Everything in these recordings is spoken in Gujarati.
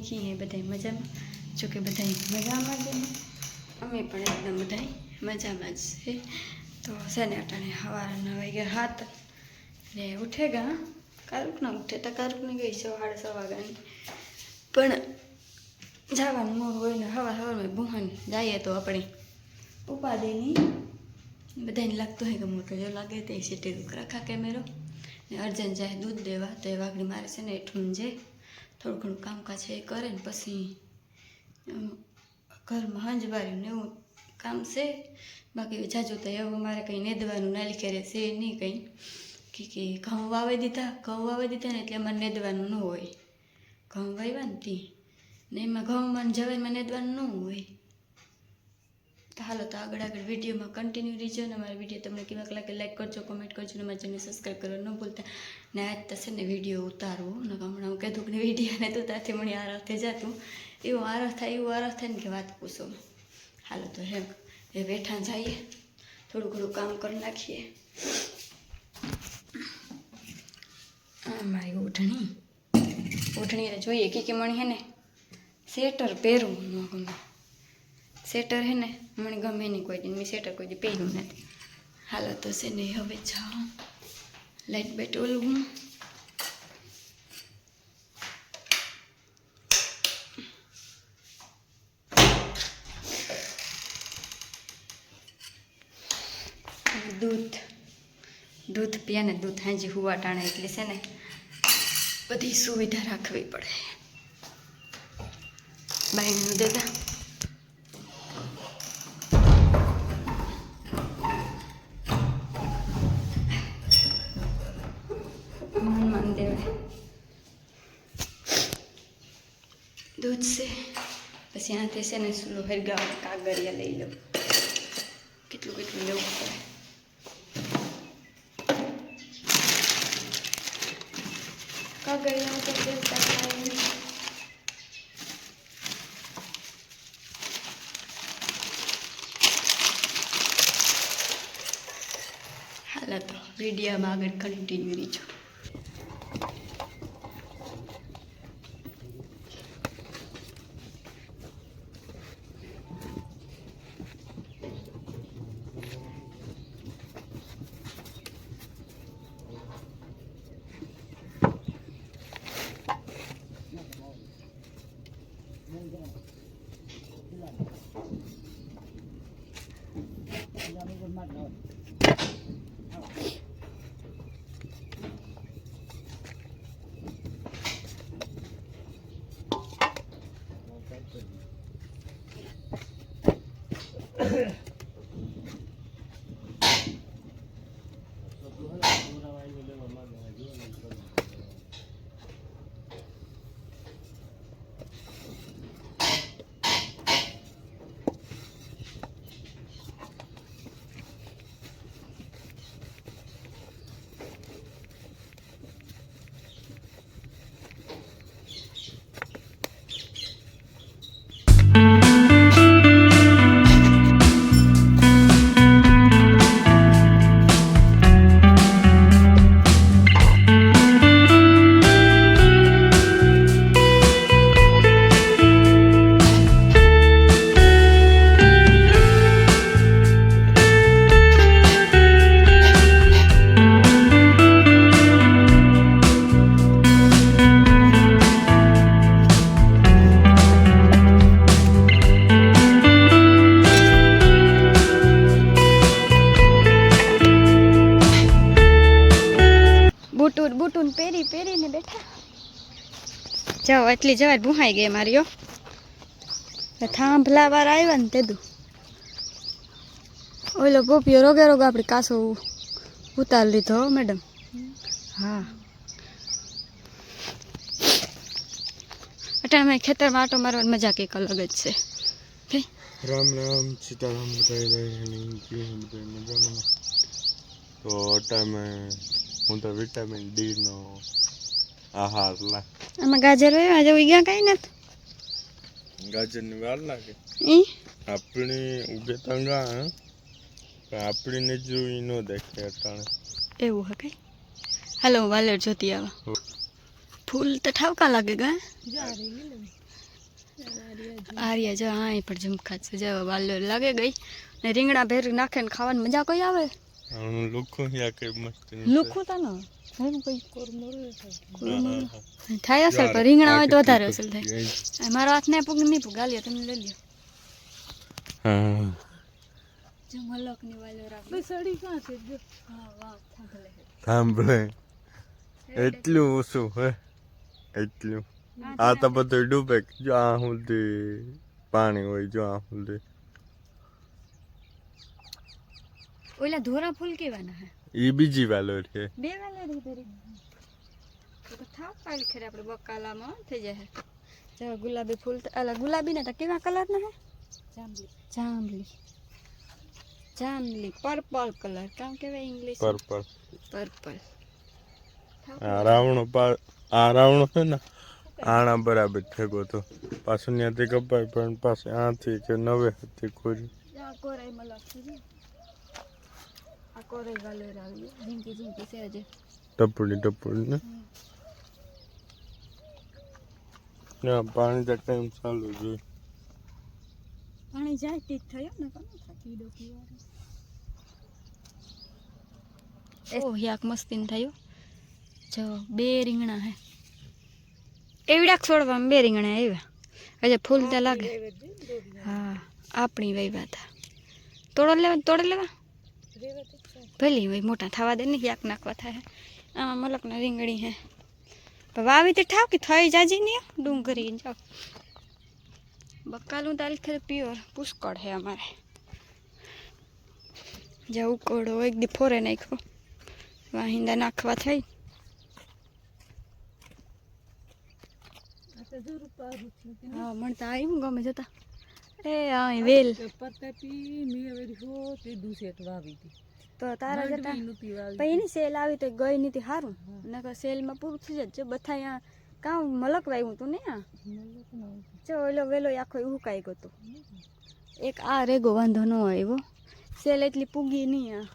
કી કી બધા મજામાં જો કે બધા મજામાં છે અમે પણ એકદમ બધા મજામાં જ છે તો શેને અટાણે સવારના વાગ્યા હાથ ને ઉઠે ગા. કારુક ના ઉઠે તો કારુકને ગઈ સવારે સવા ગાની પણ જવાનું મોડ હોય ને હવા હવામાં ભૂહન જઈએ તો આપણે. ઉપાધિની બધાને લાગતું હોય કે મોટો જો લાગે તે સીટી રાખા કેમેરો ને અર્જન જાય દૂધ દેવા તો એ વાગણી મારે છે ને એ જાય થોડું ઘણું કામકાજ એ કરે ને પછી ઘરમાં હંજવાર્યું ને એવું કામ છે. બાકી જાજુ તો એવું મારે કંઈ નેદવાનું ના લીખે રહે છે નહીં કંઈ. કે કે ઘઉં વાવી દીધા, ઘઉં વાવી દીધા ને એટલે અમારે નેદવાનું ન હોય. ઘઉં વાવ્યા ને તી ને એમાં ઘઉંમાં ને જવાઈમાં નેદવાનું ન હોય. તો હાલો તો આગળ આગળ વિડીયોમાં કન્ટિન્યુ રહીજો ને મારા વિડીયો તમને કેવા લાગે લાઈક કરજો કોમેન્ટ કરજો ને મારા ચેનલ સબસ્ક્રાઈબ કરવા ન ભૂલતા ને આજ તો છે ને વિડીયો ઉતારવો ને હમણાં હું કીધું કે વિડીયો ને તું ત્યાંથી મણી આરસ થઈ જતું એવું આરસ થાય એવું આરસ થાય ને કે વાત પૂછો હાલો તો હેમ એ બેઠા જઈએ થોડું ઘણું કામ કરી નાખીએ આ મારી ઓઢણી ઓઢણી જોઈએ કે કે મણી હે ને સ્વેટર પહેરવું ન ગમે સ્વેટર હે ને, મને ગમે નહીં કોઈ દી મેં સ્વેટર કોઈ દી પહેર્યું નથી. હાલો, તો છે ને, હવે જાઓ. લાઈટ બેટ ઓલવું. દૂધ. દૂધ પીએ ને, દૂધ હાજી હુવા ટાણે, એટલે છે ને, બધી સુવિધા રાખવી પડે. બાયણું દેતા. દૂધ છે પછી આનાથી છે ને સુલો હરગાવ કાગળિયા લઈ લઉં કેટલું કેટલું લેવું પડે કાગળિયા તો દેવતા થાય હાલો તો વિડીયોમાં આગળ કન્ટિન્યુ રહીજો પહેરીને બેઠા. જાઓ એટલી જવાર ભૂહાઈ ગઈ મારીઓ થાંભલા વાર આવ્યા ને તેદું ઓલો પોપિયો રોગે રોગ આપણે કાસો ઉતાર લીધો હો મેડમ. હા. અટાણે મેં ખેતરમાં આટો મારવાની મજા કંઈક અલગ જ છે. રામ રામ સીતારામ બધાય ભાઈ મજામાં. તો ટાઈમે હું તો વિટામિન ડી નો આહાર લા આમાં ગાજર હોય આજે ઉગ્યા કાંઈ નથી ગાજરની વાર લાગે ઈ આપણી ઉગે તંગા હે? પણ આપણીને જોઈ ન દેખે અટાણે એવું હે કઈ હાલો હું વાલર જોતી આવા ફૂલ તો ઠાવકા લાગે ગા આર્યા જો હા એ પણ ઝુમખા છે જો વાલો લાગે ગઈ ને રીંગણા ભેર નાખે ને ખાવાની મજા કઈ આવે આનું લુખું યા કે મસ્ત લુખું તા ને એમ કઈ થાય અસર તો રીંગણા હોય તો વધારે અસર થાય. મારો હાથ ને પગ નહીં પૂગ તમે લઈ લ્યો. હા મલકની વાલો રાખી. સડી કાં છે? જો. હા વાહ થાંભલે સાંભળે. એટલું ઓછું હે. એટલું. આ તો બધું ડૂબે. જો આ સુધી પાણી હોય જો આ સુધી. ઓલા ધોરા ફૂલ કેવાના હે? એ બીજી વાલો છે બે વાલે રહી ધરી તો થાવ પાલ ખેર આપણે બકાલામાં થઈ જાય જો ગુલાબી ફૂલ તો- અલા ગુલાબી ને તો કેવા કલર ના હે જાંબલી જાંબલી જાંબલી પર્પલ કલર કામ કેવાય ઇંગ્લિશ પર્પલ પર્પલ આ રાવણો પા આ રાવણો છે ને આણા બરાબર થયો તો પાછું ત્યાંથી કપાય પણ પાછું આથી કે નવે હતી કોઈ આ કોરાઈ માં લાગતું છે આ કોરાઈ વાલે રાવી ઝીંકી ઝીંકી છે હજે ટપડી ટપડી ને ના પાણી તો ટાઈમ ચાલુ જોઈએ પાણી જાય ઠીક થયો ને કોનો થાય કીડો પીવાનો ઓ યાક મસ્તીન થયો જો બે રીંગણા હે એવડાક છોડવામાં બે રીંગણા આવ્યા હજે ફૂલ તો લાગે હા આપણી વહીવા હતા તોડો લેવા તોડે લેવા ભલી હોય મોટા થવા દે ને યાક નાખવા થાય આમાં મલકના રીંગણી હે પણ વાવી તે ઠાવ કે થઈ જાજી નહીં ડુંગળી જાઓ બકાલું દાલ ખેર પ્યોર પુષ્કળ હે અમારે જે ઉકોડો એક દી ફોરે નાખ્યો વાહિંદા નાખવા થઈ હા મને તો આવ્યું ગમે જતા એ આ વેલ. તો તારા જતા પૈની સેલ આવી તો ગઈ નથી સારું નકર સેલમાં પૂરું થઈ જ જો બધા અહીંયા કામ મલક વાવ્યું તું ને આ જો ઓલો વેલો આખો ઉકાઈ ગયો તો. એક આ રેગો વાંધો ન આવ્યો સેલ એટલી પૂગી નહીં આ.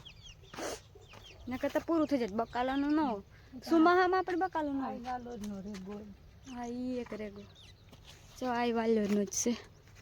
નકર તો પૂરું થઈ જાય. બકાલાનું ન સુમાહામાં પણ બકાલું ન હા એ એક રેગો. જો આ વાલ્યોનું જ છે.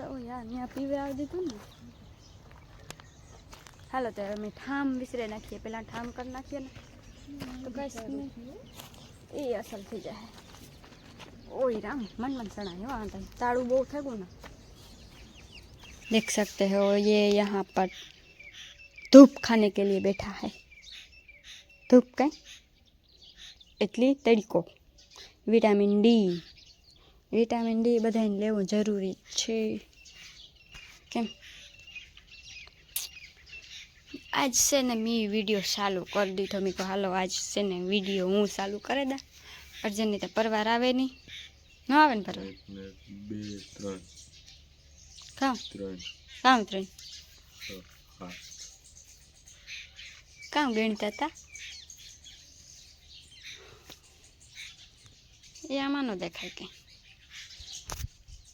અહીં કહો યાર ત્યાં પીવે આવી દીધું ને હાલો તો અમે ઠામ વિસરે નાખીએ પેલા ઠામ કરી નાખીએ ને તો બસ એ અસલ થઈ જાય ओए राम मन मन सड़ा है वहाँ तक ताड़ू बहुत है ना देख सकते हो ये यहाँ पर धूप खाने के लिए बैठा है धूप कहीं એટલી તડકો વિટામિન ડી વિટામિન ડી બધાને લેવું જરૂરી છે કેમ? આજ છે ને મેં વીડિયો ચાલુ કરી દીધો. મેં કહું હાલો આજ છે ને વીડિયો હું ચાલુ કરી દા. અર્જનની તો પરવાર આવે નહીં. ન આવે ને પરવાર? બે ત્રણ. કામ? ત્રણ. કામ ત્રણ. કામ ગણતા હતા એ આમાં ન દેખાય કે.